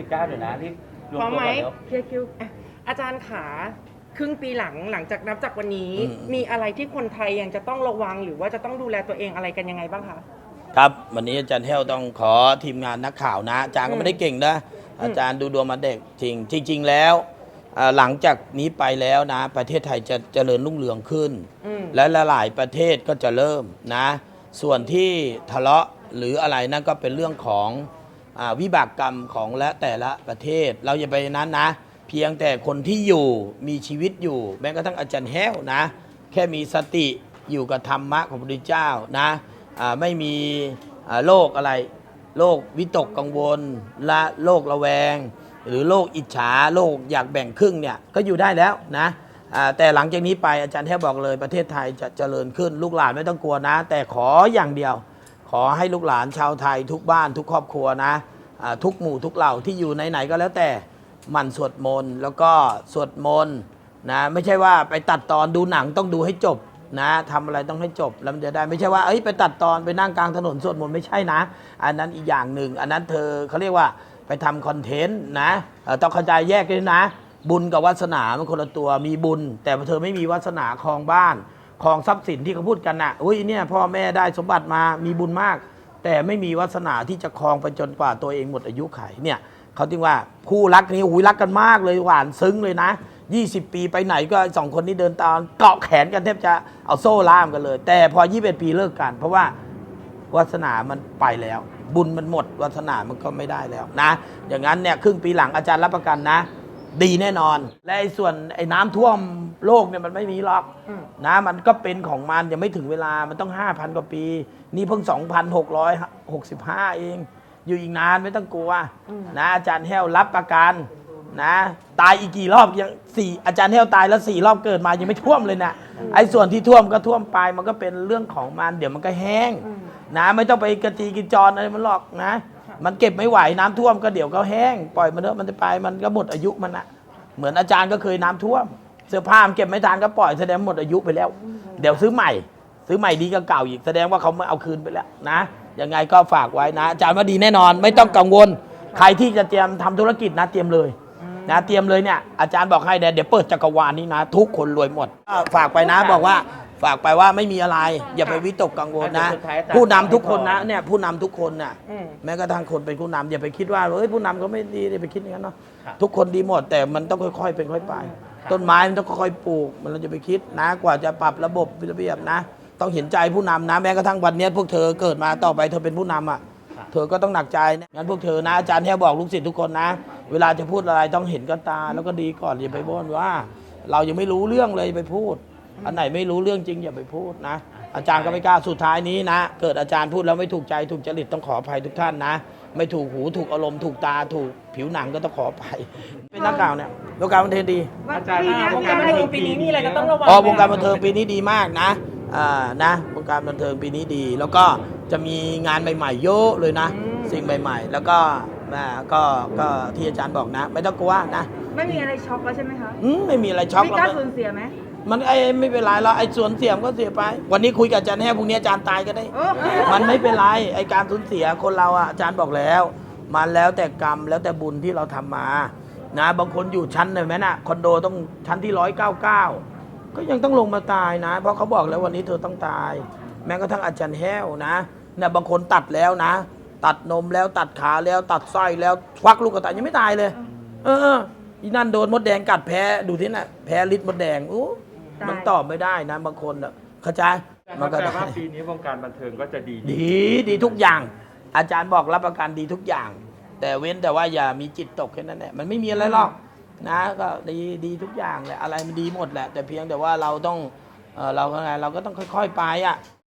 19เดี๋ยวนะรีบรวมพร้อมตัวไหมก่อนเร็ว เคลียร์คิวอะอาจารย์ขาครึ่งปีหลังหลังจากนับจากวันนี้ อืม มีอะไรที่คนไทยยังจะต้องระวังหรือว่าจะต้องดูแลตัวเองอะไรกันยังไงบ้างคะ ครับวันนี้อาจารย์เทวต้องขอทีมงานนักข่าวนะอาจารย์ก็ไม่ได้เก่งนะอาจารย์ดูดวงมาเด็กจริงจริง ๆ แล้วอ่าหลังจากนี้ไปแล้วนะ ประเทศไทยจะเจริญรุ่งเรืองขึ้น อืม และหลายๆประเทศก็จะเริ่มนะ ส่วนที่ทะเลาะหรืออะไรนั่นก็เป็นเรื่องของอา วิบากกรรมของและแต่ละประเทศ เราอย่าไปนั้นนะ เพียงแต่คนที่อยู่มีชีวิตอยู่ แม้กระทั่งอาจารย์แห้วนะ แค่มีสติอยู่กับธรรมะของพระพุทธเจ้านะไม่มีโรคอะไรโรควิตกกังวลละโรคระแวง หรือโรคอิจฉาโรคอยากแบ่งครึ่งเนี่ยก็อยู่ได้แล้วนะแต่หลังจากนี้ไปอาจารย์แท้บอกเลยประเทศไทยจะเจริญขึ้นลูกหลานไม่ต้องกลัวนะ แต่ขออย่างเดียว ขอให้ลูกหลานชาวไทยทุกบ้านทุกครอบครัวนะทุกหมู่ทุกเหล่าที่อยู่ไหนๆก็แล้วแต่มันสวดมนต์แล้วก็สวดมนต์นะไม่ใช่ว่าไปตัดตอนดูหนังต้องดูให้จบนะทำอะไรต้องให้จบแล้วมันจะได้ไม่ใช่ว่าเอ้ยไปตัดตอนไปนั่งกลางถนนสวดมนต์ไม่ใช่นะ อันนั้นอีกอย่างหนึ่ง อันนั้นเธอเขาเรียกว่าไปทำคอนเทนต์นะต้องเข้าใจแยกกันนะ บุญกับวาสนามันคนละตัวมีบุญ แต่เธอไม่มีวาสนาครองบ้าน ครองทรัพย์สินที่เขาพูดกันนะ่ะอุ้ยเนี่ยพ่อแม่ได้สมบัติมามีบุญมาก แต่ไม่มีวาสนาที่จะครองไปจนกว่าตัวเองหมดอายุไขเนี่ยเขาจึงว่าคู่รักนี้อุ้ยรักกันมากเลยหวานซึ้งเลยนะ 20 ปีไปไหนก็สองคนนี้เดินตามเกาะแขนกันแทบจะเอาโซ่ล่ามกันเลย แต่พอ 21 ปีเลิกกัน เพราะว่าวาสนามันไปแล้ว บุญมันหมดวาสนามันก็ไม่ได้แล้วนะ อย่างนั้นเนี่ยครึ่งปีหลังอาจารย์รับประกันนะ ดีแน่นอน และไอ้ส่วนไอ้น้ำท่วมโลกเนี่ยมันไม่มีหรอกอืม นะมันก็เป็นของมันยังไม่ถึงเวลามันต้อง 5,000 กว่าปี นี่เพิ่ง 2,665 เอง อยู่อีกนานไม่ต้องกลัวนะอาจารย์แห้วรับประกันนะ ตายอีกกี่รอบยังสี่อาจารย์แห้วตายแล้วสี่รอบเกิดมายังไม่ท่วมเลยนะไอ้ส่วนที่ท่วมก็ท่วมไปมันก็เป็นเรื่องของมัน เดี๋ยวมันก็แห้งนะไม่ต้องไปกระจีกิจรอะไรมันหรอกนะ มันเก็บไม่ไหวน้ำท่วมก็เดี๋ยวก็แห้งปล่อยมันเถอะมันจะไปมันก็หมดอายุมันอะเหมือนอาจารย์ก็เคยน้ำท่วม เสื้อผ้ามันเก็บไม่ทันก็ปล่อยแสดงหมดอายุไปแล้ว เดี๋ยวซื้อใหม่ ซื้อใหม่ดีก็เก่าอีกแสดงว่าเขาไม่เอาคืนไปแล้วนะยังไงก็ฝากไว้นะอาจารย์ว่าดีแน่นอน ไม่ต้องกังวล ใครที่จะเตรียมทำธุรกิจนะเตรียมเลยนะเตรียมเลยเนี่ยอาจารย์บอกให้เดี๋ยวเปิดจักรวาลนี้นะ ทุกคนรวยหมดฝากไปนะบอกว่า ฝากไปว่าไม่มีอะไร อย่าไปวิตกกังวลนะสุดท้ายอาจารย์ผู้นำทุกคนนะเนี่ยผู้นำทุกคนน่ะอืมแม้กระทั่งคนเป็นผู้นำอย่าไปคิดว่าเฮ้ยผู้นำก็ไม่ดีอย่าไปคิดอย่างนั้นเนาะครับทุกคนดีหมดแต่มันต้องค่อย ๆ เป็นค่อยไปต้นไม้มันต้องค่อยๆปลูก มันเราจะไปคิดนะ กว่าจะปรับระบบระเบียบนะ ต้องเห็นใจผู้นำนะ แม้กระทั่งวันเนี้ยพวกเธอเกิดมาต่อไปเธอเป็นผู้นำอะ เธอก็ต้องหนักใจนะงั้นพวกเธอนะอาจารย์แท้บอกลูกศิษย์ทุกคนนะ เวลาจะพูดอะไรต้องเห็นกันตาแล้วก็ดีก่อนอย่าไปบ่นว่า เรายังไม่รู้เรื่องเลยอย่าไปพูด อันไหนไม่รู้เรื่องจริงอย่าไปพูดนะ อาจารย์ก็ไม่กล้าสุดท้ายนี้นะ เกิดอาจารย์พูดแล้วไม่ถูกใจถูกจริตต้องขออภัยทุกท่านนะ ไม่ถูกหูถูกอารมณ์ถูกตาถูกผิวหนังก็ต้องขออภัยเป็นนักข่าวเนี่ยวงการบันเทิงดีอาจารย์ปีนี้วงการบันเทิงปีนี้มีอะไรก็ต้องระวังอ๋อวงการไหมบันเทิงปีนี้ดีมากนะอ่านะวงการบันเทิงปีนี้ดี แล้วก็จะมีงานใหม่ๆเยอะเลยนะอืมสิ่งใหม่ ๆ แล้วก็อ่าก็ก็ที่อาจารย์บอกนะ ไม่ต้องกลัวนะ ไม่มีอะไรช็อกแล้วใช่ไหมคะอืมไม่มีอะไรช็อกไม่หรอกกล้าสูญเสียไหม มันไอ้ไม่เป็นไรแล้วไอ้ส่วนเสียมก็เสียไป วันนี้คุยกับอาจารย์แห้พรุ่งนี้อาจารย์ตายก็ได้โอ้มันไม่เป็นไรไอ้การสูญเสียคนเราอะอาจารย์บอกแล้ว มันแล้วแต่กรรมแล้วแต่บุญที่เราทำมา นะ บางคนอยู่ชั้นไหนไหมน่ะคอนโดต้องชั้นที่ร้อยเก้าเก้าก็ยังต้องลงมาตายนะ เพราะเขาบอกแล้ววันนี้เธอต้องตาย แม้กระทั่งอาจารย์แห้วนะเนี่ยบางคนตัดแล้วนะ ตัดนมแล้วตัดขาแล้วตัดไส้แล้วควักลูกกระตายยังไม่ตายเลย เอออีนั่นโดนมดแดงกัดแพ้ดูที่น่ะแพ้ฤทธิ์มดแดงอู้ มันตอบไม่ได้นะบางคนอะเข้าใจมันก็แปลได้ว่าปีนี้วงการบันเทิงก็จะดีดีดีทุกอย่าง อาจารย์บอกรับประกันดีทุกอย่าง แต่เว้นแต่ว่าอย่ามีจิตตกแค่นั้นแหละมันไม่มีอะไรหรอกนะก็ดีดีทุกอย่างแหละอะไรมันดีหมดแหละแต่เพียงแต่ว่าเราต้องเออเราก็ไงเราก็ต้องค่อย ๆ ไปอะ